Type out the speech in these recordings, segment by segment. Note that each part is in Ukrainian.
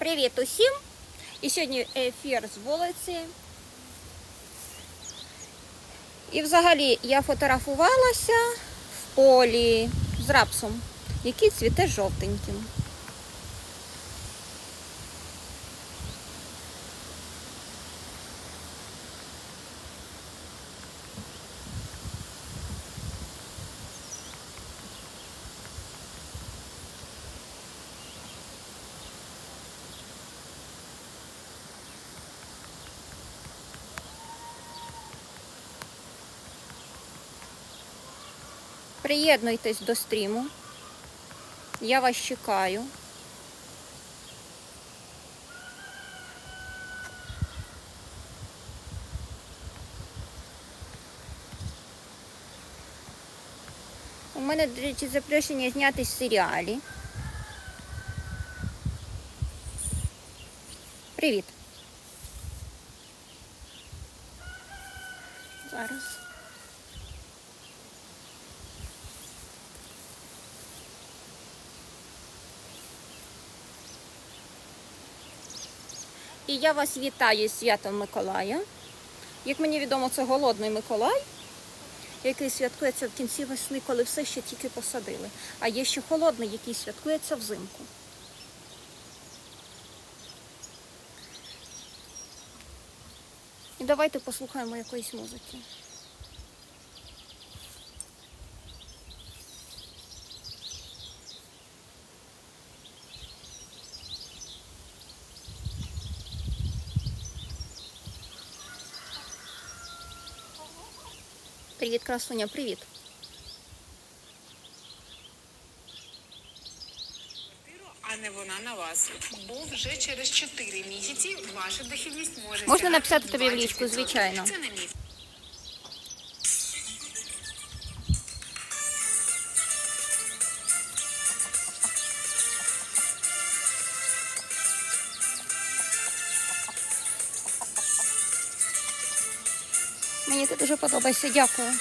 Привіт усім! І сьогодні ефір з вулиці. І взагалі я фотографувалася в полі з рапсом, який цвіте жовтеньким. Приєднуйтесь до стріму. Я вас чекаю. У мене, до речі, запрошення знятись в серіалі. Привіт. Зараз. І я вас вітаю з святом Миколая. Як мені відомо, це голодний Миколай, який святкується в кінці весни, коли все ще тільки посадили. А є ще холодний, який святкується взимку. І давайте послухаємо якоїсь музики. Привіт, красуня, привіт. а не вона на вас. Бо вже через 4 місяці ваша дохідність може Можна написати тобі в 20%. лічку, звичайно. Це не міф. Мені ти дуже подобається, дякую.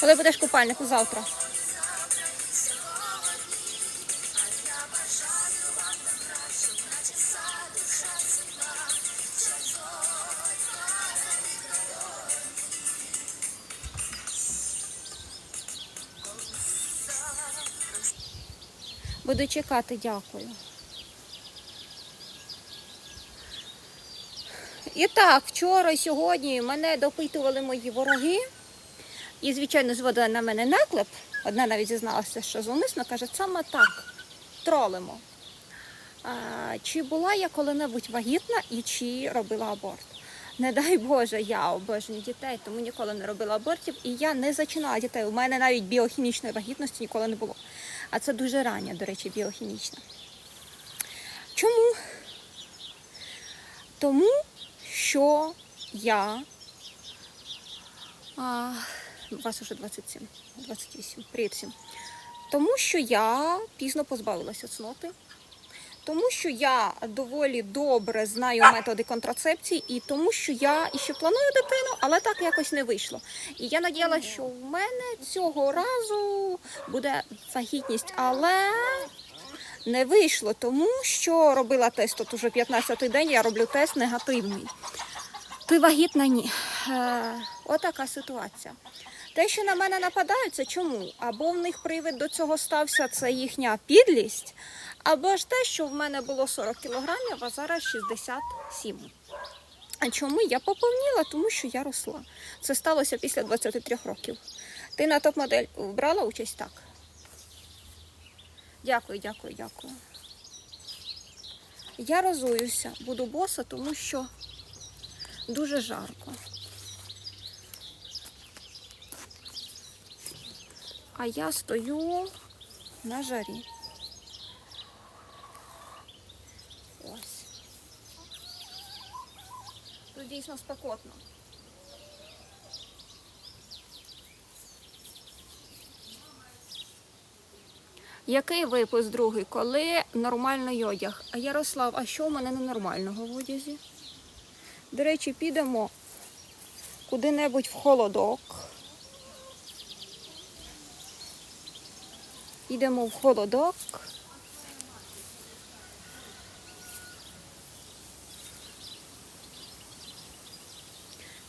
Коли будеш купальнику завтра? Буду чекати, дякую. І так, вчора і сьогодні мене допитували мої вороги. І, звичайно, зводили на мене наклеп. Одна навіть зізналася, що зумисно каже, саме так, тролимо. А, чи була я коли-небудь вагітна і чи робила аборт? Не дай Боже, я обожнюю дітей, тому ніколи не робила абортів, і я не зачинала дітей. У мене навіть біохімічної вагітності ніколи не було. А це дуже рання, до речі, біохімічна. Чому? Тому що я. А, вас уже 27, 28, привіт всім. Тому що я пізно позбавилася цноти. Тому що я доволі добре знаю методи контрацепції, і тому що я іще планую дитину, але так якось не вийшло. І я надіялася, що в мене цього разу буде вагітність, але не вийшло, тому що робила тест. От уже 15-й день я роблю тест негативний. Ти вагітна ні. Е, отака ситуація. Те, що на мене нападають, це чому? Або в них привід до цього стався це їхня підлість, або ж те, що в мене було 40 кілограмів, а зараз 67. А чому я поповніла? Тому що я росла. Це сталося після 23 років. Ти на топ-модель брала участь так? Дякую, дякую, дякую. Я розуюся, буду боса, тому що дуже жарко. А я стою на жарі. Ось. Тут дійсно спекотно. Який випуск другий? Коли нормальний одяг? А Ярослав, а що в мене ненормального в одязі? До речі, підемо куди-небудь в холодок. Підемо в холодок.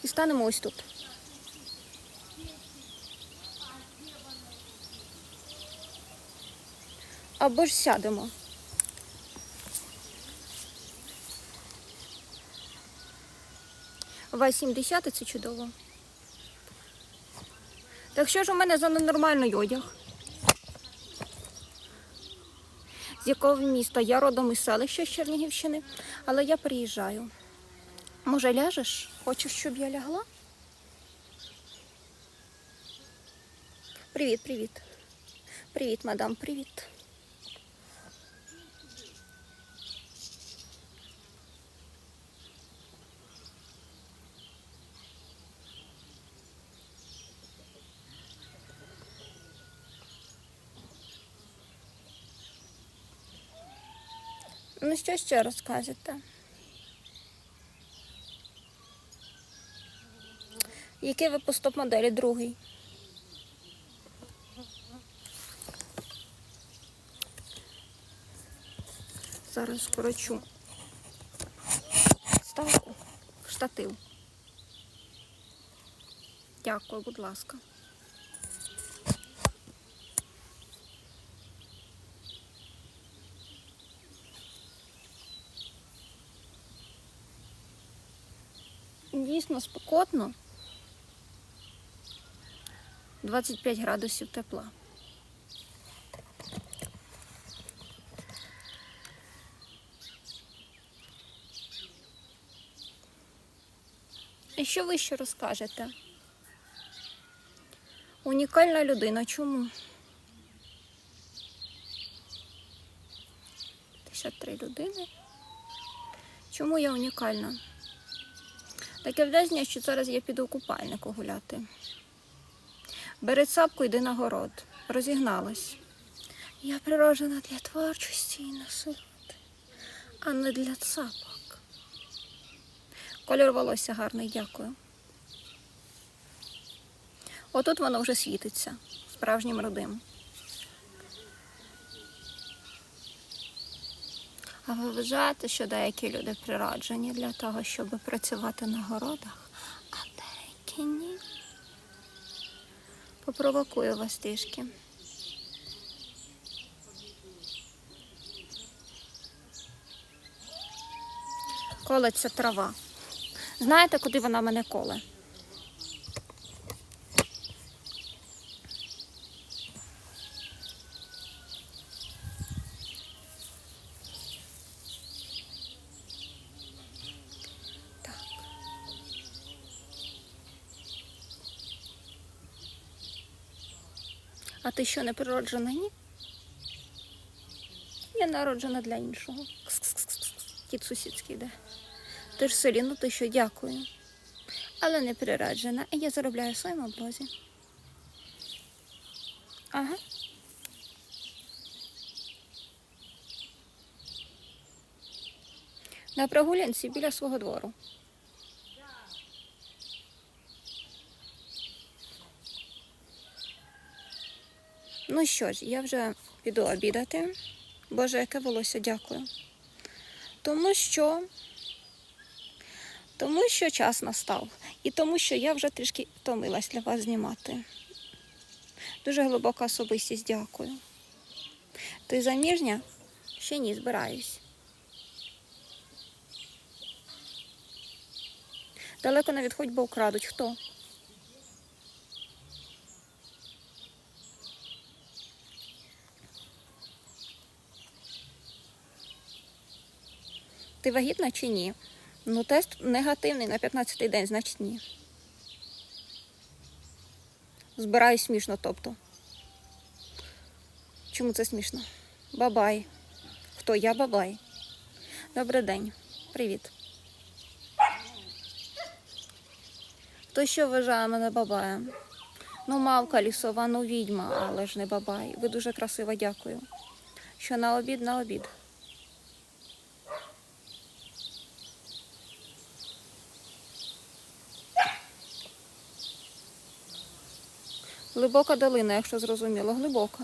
І станемо ось тут. Або ж сядемо. Ва 70 це чудово. Так що ж у мене за ненормальний одяг? З якого міста? Я родом із селища з Чернігівщини, але я приїжджаю. Може, ляжеш? Хочеш, щоб я лягла? Привіт, привіт. Привіт, мадам, привіт. Ну, що ще розкажете? Який ви по стоп-моделі? Другий. Зараз скорочу ставку штатив. Дякую, будь ласка. Дійсно спекотно. 25 градусів тепла. І що ви ще розкажете? Унікальна людина. Чому? 53 людини. Чому я унікальна? Таке враження, що зараз я піду у купальнику гуляти. Бери цапку, йди на город. Розігналась. Я природжена для творчості і насолоди, а не для цапок. Кольор волосся гарний, дякую. Отут воно вже світиться справжнім родим. А ви вважаєте, що деякі люди природжені для того, щоб працювати на городах, а деякі ні? Попровокую вас трішки. Колеться трава. Знаєте, куди вона мене коле? А ти що, не природжена? Ні? Я народжена для іншого. Кс-кс-кс-кс. Кіт сусідський йде. Ти ж в селі, ну ти що, дякую. Але не природжена. І я заробляю в своєму блозі. Ага. На прогулянці біля свого двору. Ну що ж, я вже піду обідати. Боже, яке волосся, дякую. Тому що, тому що час настав. І тому, що я вже трішки втомилась для вас знімати. Дуже глибока особистість, дякую. Ти заміжня? Ще ні, збираюсь. Далеко не відходь, бо украдуть. Хто? Ти вагітна чи ні? Ну, тест негативний на 15-й день, значить ні. Збираю смішно, тобто. Чому це смішно? Бабай. Хто я бабай? Добрий день. Привіт. Хто що вважає мене бабаєм? Ну, мавка лісова, ну відьма, але ж не бабай. Ви дуже красива, дякую. Що на обід, на обід. Глибока долина, якщо зрозуміло, глибока.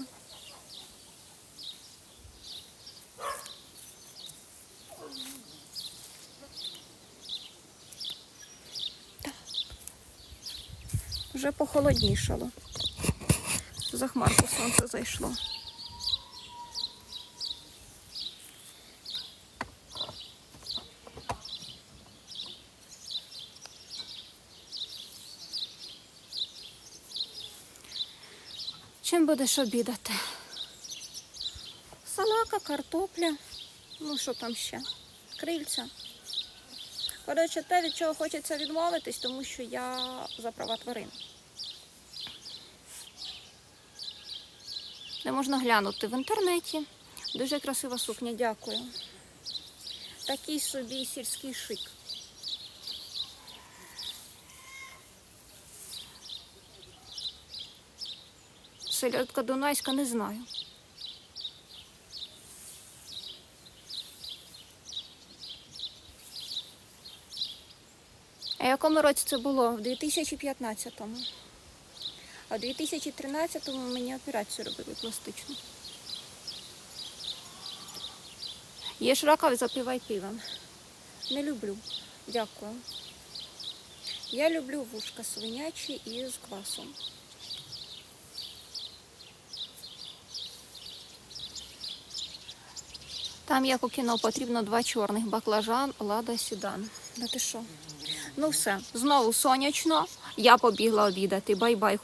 Вже похолоднішало. За хмарку сонце зайшло. Будеш обідати? Салака, картопля. Ну, що там ще? Крильця. Коротше, те, від чого хочеться відмовитись, тому що я за права тварин. Де можна глянути в інтернеті. Дуже красива сукня, дякую. Такий собі сільський шик. Селедка Дунайська не знаю. А якому році це було? В 2015-му. А в 2013-му мені операцію робили пластичну. Є ракові, запивай пивом. Не люблю. Дякую. Я люблю вушка свинячі із квасом. Там, як у кіно, потрібно два чорних баклажан, лада, сідан. Да ти що? Ну все, знову сонячно. Я побігла обідати. Бай-бай.